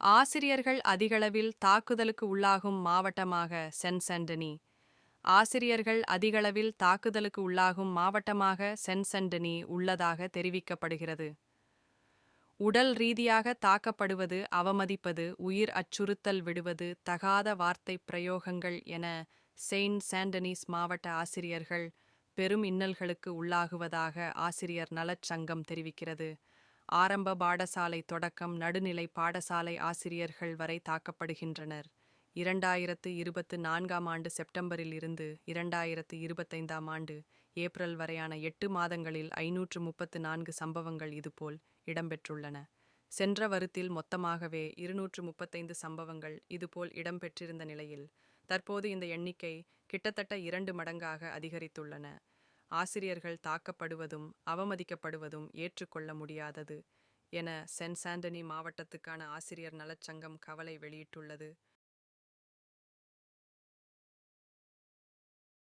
ஆசிரியர்கள் அதிகளவில் தாக்குதலுக்கு உள்ளாகும் மாவட்டமாக சென்ட் ஆசிரியர்கள் அதிகளவில் தாக்குதலுக்கு உள்ளாகும் மாவட்டமாக சென்ட் உள்ளதாக தெரிவிக்கப்படுகிறது. உடல் ரீதியாக தாக்கப்படுவது அவமதிப்பது உயிர் அச்சுறுத்தல் விடுவது தகாத வார்த்தை பிரயோகங்கள் என செயின்ட் சாண்டனிஸ் மாவட்ட ஆசிரியர்கள் பெரும் இன்னல்களுக்கு உள்ளாகுவதாக ஆசிரியர் நலச் சங்கம் தெரிவிக்கிறது. ஆரம்ப பாடசாலை தொடக்கம் நடுநிலை பாடசாலை ஆசிரியர்கள் வரை தாக்கப்படுகின்றனர். இரண்டாயிரத்து இருபத்து நான்காம் ஆண்டு செப்டம்பரில் இருந்து இரண்டாயிரத்து இருபத்தைந்தாம் ஆண்டு ஏப்ரல் வரையான எட்டு மாதங்களில் ஐநூற்று முப்பத்து நான்கு சம்பவங்கள் இதுபோல் இடம்பெற்றுள்ளன. சென்ற வருத்தில் மொத்தமாகவே இருநூற்று முப்பத்தைந்து சம்பவங்கள் இதுபோல் இடம்பெற்றிருந்த நிலையில் தற்போது இந்த எண்ணிக்கை கிட்டத்தட்ட இரண்டு மடங்காக அதிகரித்துள்ளன. ஆசிரியர்கள் தாக்கப்படுவதும் அவமதிக்கப்படுவதும் ஏற்றுக்கொள்ள முடியாதது என சென்சாண்டனி மாவட்டத்துக்கான ஆசிரியர் நலச்சங்கம் கவலை வெளியிட்டுள்ளது.